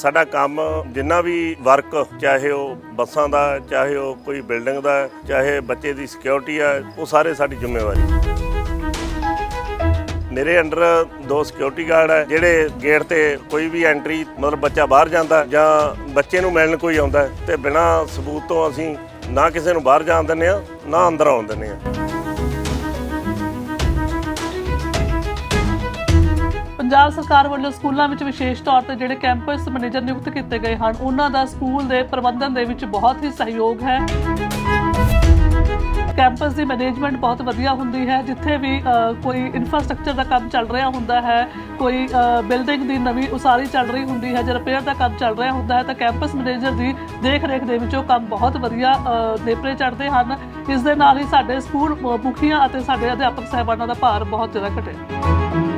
ਸਾਡਾ ਕੰਮ ਜਿੰਨਾ ਵੀ ਵਰਕ, ਚਾਹੇ ਉਹ ਬੱਸਾਂ ਦਾ, ਚਾਹੇ ਉਹ ਕੋਈ ਬਿਲਡਿੰਗ ਦਾ, ਚਾਹੇ ਬੱਚੇ ਦੀ ਸਿਕਿਉਰਿਟੀ ਆ, ਉਹ ਸਾਰੇ ਸਾਡੀ ਜ਼ਿੰਮੇਵਾਰੀ। ਮੇਰੇ ਅੰਡਰ ਦੋ ਸਿਕਿਉਰਿਟੀ ਗਾਰਡ ਹੈ ਜਿਹੜੇ ਗੇਟ ਤੇ ਕੋਈ ਵੀ ਐਂਟਰੀ, ਮਤਲਬ ਬੱਚਾ ਬਾਹਰ ਜਾਂਦਾ ਜਾਂ ਬੱਚੇ ਨੂੰ ਮਿਲਣ ਕੋਈ ਆਉਂਦਾ ਹੈ ਤੇ ਬਿਨਾਂ ਸਬੂਤ ਤੋਂ ਅਸੀਂ ਨਾ ਕਿਸੇ ਨੂੰ ਬਾਹਰ ਜਾਣ ਦਿੰਦੇ ਆ ਨਾ ਅੰਦਰ ਆਉਣ ਦਿੰਦੇ ਆ ਪੰਜਾਬ ਸਰਕਾਰ ਵੱਲੋਂ ਸਕੂਲਾਂ ਵਿੱਚ ਵਿਸ਼ੇਸ਼ ਤੌਰ ਤੇ ਜਿਹੜੇ ਕੈਂਪਸ ਮੈਨੇਜਰ ਨਿਯੁਕਤ ਕੀਤੇ ਗਏ ਹਨ ਉਹਨਾਂ ਦਾ ਸਕੂਲ ਦੇ ਪ੍ਰਬੰਧਨ ਦੇ ਵਿੱਚ ਬਹੁਤ ਹੀ ਸਹਿਯੋਗ ਹੈ। ਕੈਂਪਸ ਦੀ ਮੈਨੇਜਮੈਂਟ ਬਹੁਤ ਵਧੀਆ ਹੁੰਦੀ ਹੈ ਜਿੱਥੇ ਵੀ ਕੋਈ ਇਨਫਰਾਸਟ੍ਰਕਚਰ ਦਾ ਕੰਮ ਚੱਲ ਰਿਹਾ ਹੁੰਦਾ ਹੈ ਕੋਈ ਬਿਲਡਿੰਗ ਦੀ ਨਵੀਂ ਉਸਾਰੀ ਚੱਲ ਰਹੀ ਹੁੰਦੀ ਹੈ ਜਾਂ ਰਿਪੇਅਰ ਦਾ ਕੰਮ ਚੱਲ ਰਿਹਾ ਹੁੰਦਾ ਹੈ ਤਾਂ ਕੈਂਪਸ ਮੈਨੇਜਰ ਦੀ ਦੇਖ ਰੇਖ ਦੇ ਵਿੱਚ ਉਹ ਕੰਮ ਬਹੁਤ ਵਧੀਆ ਅ, ਨੇਪਰੇ ਚੜ੍ਹਦੇ ਹਨ। ਇਸ ਦੇ ਨਾਲ ਹੀ ਸਾਡੇ ਸਕੂਲ ਮੁਖੀਆਂ ਅਤੇ ਸਾਡੇ ਅਧਿਆਪਕ ਸਹਿਬਾਨਾਂ ਦਾ ਭਾਰ ਬਹੁਤ ਜ਼ਿਆਦਾ ਘਟਿਆ।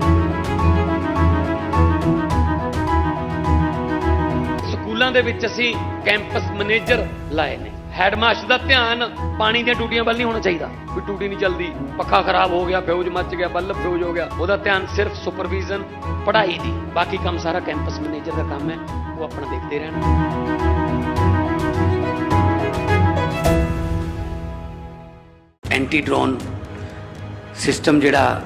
ਸਕੂਲਾਂ ਦੇ ਵਿੱਚ ਅਸੀਂ ਕੈਂਪਸ ਮੈਨੇਜਰ ਲਾਏ ਨੇ। ਹੈਡਮਾਸਟਰ ਦਾ ਧਿਆਨ ਪਾਣੀ ਦੀਆਂ ਟੂਟੀਆਂ ਵੱਲ ਨਹੀਂ ਹੋਣਾ ਚਾਹੀਦਾ। ਕੋਈ ਟੂਟੀ ਨਹੀਂ ਚੱਲਦੀ, ਪੱਖਾ ਖਰਾਬ ਹੋ ਗਿਆ ਫਿਊਜ਼ ਮੱਚ ਗਿਆ, ਬੱਲਬ ਫਿਊਜ਼ ਹੋ ਗਿਆ, ਉਹਦਾ ਧਿਆਨ ਸਿਰਫ ਸੁਪਰਵੀਜ਼ਨ ਪੜ੍ਹਾਈ ਦੀ। ਬਾਕੀ ਕੰਮ ਸਾਰਾ ਕੈਂਪਸ ਮੈਨੇਜਰ ਦਾ ਕੰਮ ਹੈ, ਉਹ ਆਪਣਾ ਦੇਖਦੇ ਰਹਿਣ। ਐਂਟੀ ਡਰੋਨ ਸਿਸਟਮ ਜਿਹੜਾ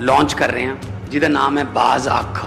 ਲਾਂਚ ਕਰ ਰਹੇ ਹਾਂ, ਜਿਹਦਾ ਨਾਮ ਹੈ ਬਾਜ਼ ਅੱਖ।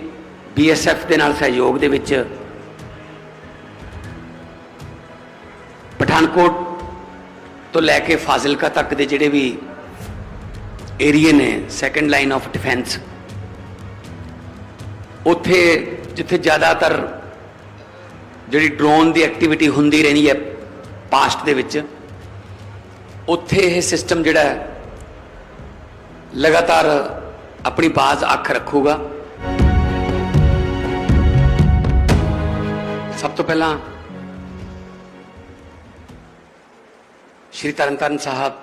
ਬੀਐਸਐਫ ਦੇ ਨਾਲ ਸਹਿਯੋਗ ਦੇ ਵਿੱਚ ਪਠਾਨਕੋਟ ਤੋਂ ਲੈ ਕੇ ਫਾਜ਼ਿਲਕਾ ਤੱਕ ਦੇ ਜਿਹੜੇ ਵੀ ਏਰੀਏ ਨੇ ਸੈਕੰਡ ਲਾਈਨ ਆਫ ਡਿਫੈਂਸ ਉੱਥੇ ਜਿੱਥੇ ਜ਼ਿਆਦਾਤਰ ਜਿਹੜੀ ਡਰੋਨ ਦੀ ਐਕਟੀਵਿਟੀ ਹੁੰਦੀ ਰਹਿੰਦੀ ਹੈ ਪਾਸਟ ਦੇ ਵਿੱਚ, ਉੱਥੇ ਇਹ ਸਿਸਟਮ ਜਿਹੜਾ ਲਗਾਤਾਰ ਆਪਣੀ ਬਾਜ਼ ਅੱਖ ਰੱਖੂਗਾ। ਸਭ ਤੋਂ ਪਹਿਲਾਂ ਸ਼੍ਰੀ ਤਰਨਤਾਰਨ ਸਾਹਿਬ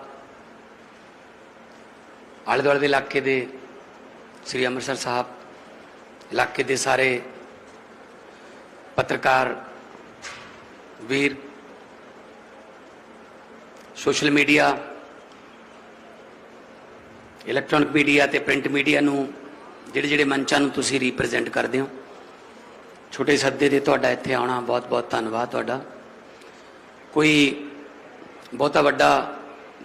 ਆਲੇ ਦੁਆਲੇ ਦੇ ਇਲਾਕੇ ਦੇ ਸ਼੍ਰੀ ਅੰਮ੍ਰਿਤਸਰ ਸਾਹਿਬ ਇਲਾਕੇ ਦੇ ਸਾਰੇ ਪੱਤਰਕਾਰ, ਵੀਰ, ਸੋਸ਼ਲ ਮੀਡੀਆ, ਇਲੈਕਟ੍ਰੋਨਿਕ ਮੀਡੀਆ ਤੇ ਪ੍ਰਿੰਟ ਮੀਡੀਆ ਨੂੰ ਜਿਹੜੇ ਜਿਹੜੇ ਮੰਚਾਂ ਨੂੰ ਤੁਸੀਂ ਰਿਪਰੈਜ਼ੈਂਟ ਕਰਦੇ ਹੋ। ਛੋਟੇ ਸੱਦੇ ਦੇ ਤੁਹਾਡਾ ਇੱਥੇ ਆਉਣਾ ਬਹੁਤ ਬਹੁਤ ਧੰਨਵਾਦ ਤੁਹਾਡਾ। ਕੋਈ ਬਹੁਤਾ ਵੱਡਾ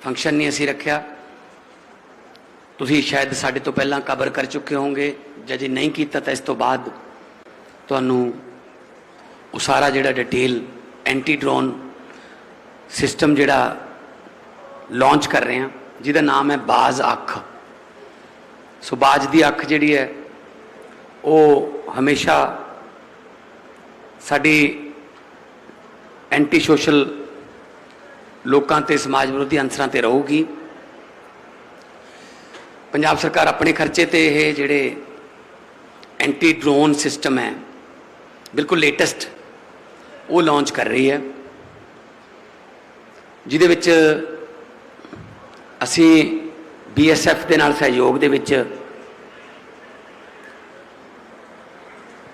ਫੰਕਸ਼ਨ ਨਹੀਂ ਅਸੀਂ ਰੱਖਿਆ। ਤੁਸੀਂ ਸ਼ਾਇਦ ਸਾਡੇ ਤੋਂ ਪਹਿਲਾਂ ਕਵਰ ਕਰ ਚੁੱਕੇ ਹੋਵੋਗੇ। ਜਾਂ ਜੇ ਨਹੀਂ ਕੀਤਾ ਤਾਂ ਇਸ ਤੋਂ ਬਾਅਦ ਤੁਹਾਨੂੰ ਉਹ ਸਾਰਾ ਜਿਹੜਾ ਡਿਟੇਲ ਐਂਟੀ ਡਰੋਨ ਸਿਸਟਮ ਜਿਹੜਾ ਲਾਂਚ ਕਰ ਰਹੇ ਹਾਂ, ਜਿਹਦਾ ਨਾਮ ਹੈ ਬਾਜ਼ ਅੱਖ। ਸੋ ਬਾਜ਼ ਦੀ ਅੱਖ ਜਿਹੜੀ ਹੈ, ਉਹ ਹਮੇਸ਼ਾ ਸਾਡੀ ਐਂਟੀ ਸੋਸ਼ਲ ਲੋਕਾਂ ਤੇ, ਸਮਾਜ ਵਿਰੋਧੀ ਅੰਸਰਾਂ ਤੇ ਰਹੂਗੀ। ਪੰਜਾਬ ਸਰਕਾਰ ਆਪਣੇ ਖਰਚੇ ਤੇ ਇਹ ਜਿਹੜੇ ਐਂਟੀ ਡਰੋਨ ਸਿਸਟਮ ਹੈ, ਬਿਲਕੁਲ ਲੇਟੈਸਟ ਉਹ ਲਾਂਚ ਕਰ ਰਹੀ ਹੈ। ਜਿਹਦੇ ਵਿੱਚ ਅਸੀਂ ਬੀਐਸਐਫ ਦੇ ਨਾਲ ਸਹਿਯੋਗ ਦੇ ਵਿੱਚ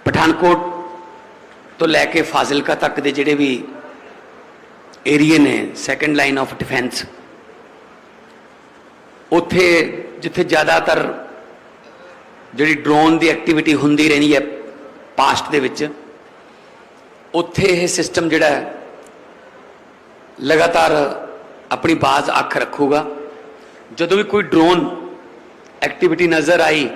ਪਠਾਨਕੋਟ ਤੋਂ ਲੈ ਕੇ ਫਾਜ਼ਿਲਕਾ ਤੱਕ ਦੇ ਜਿਹੜੇ ਵੀ ਏਰੀਏ ਨੇ ਸੈਕੰਡ ਲਾਈਨ ਆਫ ਡਿਫੈਂਸ ਉੱਥੇ ਜਿੱਥੇ ਜ਼ਿਆਦਾਤਰ ਜਿਹੜੀ ਡਰੋਨ ਦੀ ਐਕਟੀਵਿਟੀ ਹੁੰਦੀ ਰਹਿੰਦੀ ਹੈ ਪਾਸਟ ਦੇ ਵਿੱਚ, ਉੱਥੇ ਇਹ ਸਿਸਟਮ ਜਿਹੜਾ ਹੈ ਲਗਾਤਾਰ ਆਪਣੀ ਬਾਜ਼ ਅੱਖ ਰੱਖੂਗਾ। ਜਦੋਂ ਵੀ ਕੋਈ ਡਰੋਨ ਐਕਟੀਵਿਟੀ ਨਜ਼ਰ ਆਈ,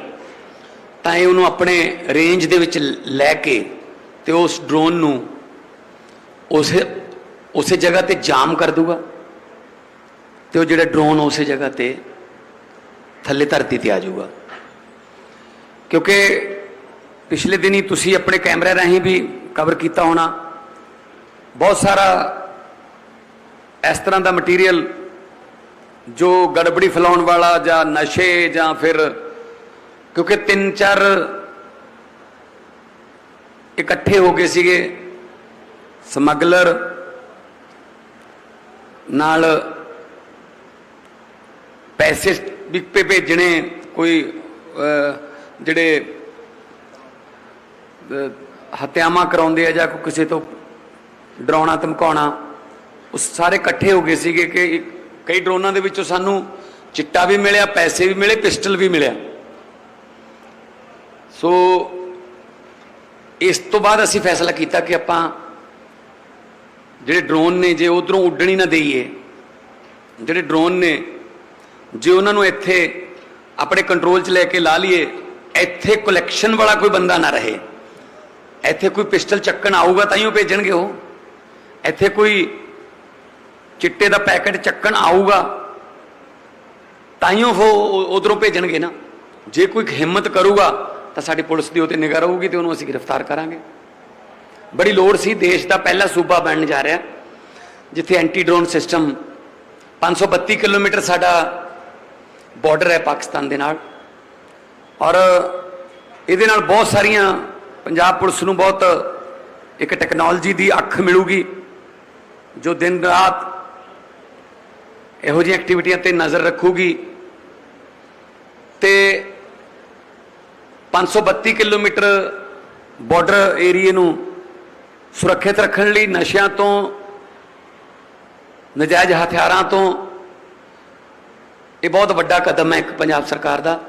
ਤਾਂ ਇਹ ਉਹਨੂੰ ਆਪਣੇ ਰੇਂਜ ਦੇ ਵਿੱਚ ਲੈ ਕੇ ਤੇ ਉਸ ਡਰੋਨ ਨੂੰ ਉਸੇ ਉਸੇ ਜਗ੍ਹਾ ਤੇ ਜਾਮ ਕਰ ਦੂਗਾ ਤੇ ਉਹ ਜਿਹੜਾ ਡਰੋਨ ਉਸੇ ਜਗ੍ਹਾ ਤੇ ਥੱਲੇ ਧਰਤੀ ਤੇ ਆ ਜਾਊਗਾ। ਕਿਉਂਕਿ ਪਿਛਲੇ ਦਿਨੀ ਤੁਸੀਂ ਆਪਣੇ ਕੈਮਰੇ ਰਾਹੀਂ ਵੀ ਕਵਰ ਕੀਤਾ ਹੋਣਾ, ਬਹੁਤ ਸਾਰਾ ਇਸ ਤਰ੍ਹਾਂ ਦਾ ਮਟੀਰੀਅਲ ਜੋ ਗੜਬੜੀ ਫੈਲਾਉਣ ਵਾਲਾ ਜਾਂ ਨਸ਼ੇ ਜਾਂ ਫਿਰ ਕਿਉਂਕਿ ਤਿੰਨ ਚਾਰ ਇਕੱਠੇ ਹੋ ਗਏ ਸੀਗੇ ਸਮਗਲਰ ਨਾਲ ਪੈਸੇ ਵੀ ਭੇ- ਭੇਜਣੇ ਕੋਈ ਜਿਹੜੇ ਅਹ, ਹੱਤਿਆਵਾਂ ਕਰਾਉਂਦੇ ਆ ਜਾਂ ਕਿਸੇ ਤੋਂ ਡਰਾਉਣਾ ਧਮਕਾਉਣਾ ਉਹ ਸਾਰੇ ਇਕੱਠੇ ਹੋ ਗਏ ਸੀਗੇ ਕਿ ਕਈ ਡਰੋਨਾਂ ਦੇ ਵਿੱਚੋਂ ਸਾਨੂੰ ਚਿੱਟਾ ਵੀ ਮਿਲਿਆ ਪੈਸੇ ਵੀ ਮਿਲੇ ਪਿਸਟਲ ਵੀ ਮਿਲਿਆ। ਸੋ ਇਸ ਤੋਂ ਬਾਅਦ ਅਸੀਂ ਫੈਸਲਾ ਕੀਤਾ ਕਿ ਆਪਾਂ ਜਿਹੜੇ ਡਰੋਨ ਨੇ ਜੇ ਉਧਰੋਂ ਉੱਡਣੀ ਨਾ ਦੇਈਏ, ਜਿਹੜੇ ਡਰੋਨ ਨੇ ਜੇ ਉਹਨਾਂ ਨੂੰ ਇੱਥੇ ਆਪਣੇ ਕੰਟਰੋਲ 'ਚ ਲੈ ਕੇ ਲਾ ਲਈਏ, ਇੱਥੇ ਕਲੈਕਸ਼ਨ ਵਾਲਾ ਕੋਈ ਬੰਦਾ ਨਾ ਰਹੇ। ਇੱਥੇ ਕੋਈ ਪਿਸਟਲ ਚੱਕਣ ਆਊਗਾ ਤਾਂ ਹੀ ਉਹ ਭੇਜਣਗੇ ਉਹ। ਇੱਥੇ ਕੋਈ ਚਿੱਟੇ ਦਾ ਪੈਕੇਟ ਚੱਕਣ ਆਊਗਾ ਤਾਂ ਹੀ ਉਹ ਉਧਰੋਂ ਭੇਜਣਗੇ ਨਾ। ਜੇ ਕੋਈ ਹਿੰਮਤ ਕਰੂਗਾ ਤਾਂ ਸਾਡੀ ਪੁਲਿਸ ਦੀ ਉਹ ਤੇ ਨਿਗਾਹ ਰਹੂਗੀ ਤੇ ਉਹਨੂੰ ਅਸੀਂ ਗ੍ਰਿਫਤਾਰ ਕਰਾਂਗੇ। ਬੜੀ ਲੋੜ ਸੀ ਦੇਸ਼ ਦਾ ਪਹਿਲਾ ਸੂਬਾ ਬਣਨ ਜਾ ਰਿਹਾ, ਜਿੱਥੇ ਐਂਟੀ ਡਰੋਨ ਸਿਸਟਮ 532 ਕਿਲੋਮੀਟਰ ਸਾਡਾ ਬਾਰਡਰ ਹੈ ਪਾਕਿਸਤਾਨ ਦੇ ਨਾਲ। ਔਰ ਇਹਦੇ ਨਾਲ ਬਹੁਤ ਸਾਰੀਆਂ ਪੰਜਾਬ ਪੁਲਿਸ ਨੂੰ ਬਹੁਤ ਇੱਕ ਟੈਕਨੋਲੋਜੀ ਦੀ ਅੱਖ ਮਿਲੂਗੀ, ਜੋ ਦਿਨ ਰਾਤ ਇਹੋ ਜਿਹੀਆਂ ਐਕਟੀਵਿਟੀਆਂ ਤੇ ਨਜ਼ਰ ਰੱਖੂਗੀ। ਤੇ 532 ਕਿਲੋਮੀਟਰ ਬਾਰਡਰ ਏਰੀਏ ਨੂੰ ਸੁਰੱਖਿਅਤ ਰੱਖਣ ਲਈ ਨਸ਼ਿਆਂ ਤੋਂ, ਨਜਾਇਜ਼ ਹਥਿਆਰਾਂ ਤੋਂ ਇਹ ਬਹੁਤ ਵੱਡਾ ਕਦਮ ਹੈ ਇੱਕ ਪੰਜਾਬ ਸਰਕਾਰ ਦਾ।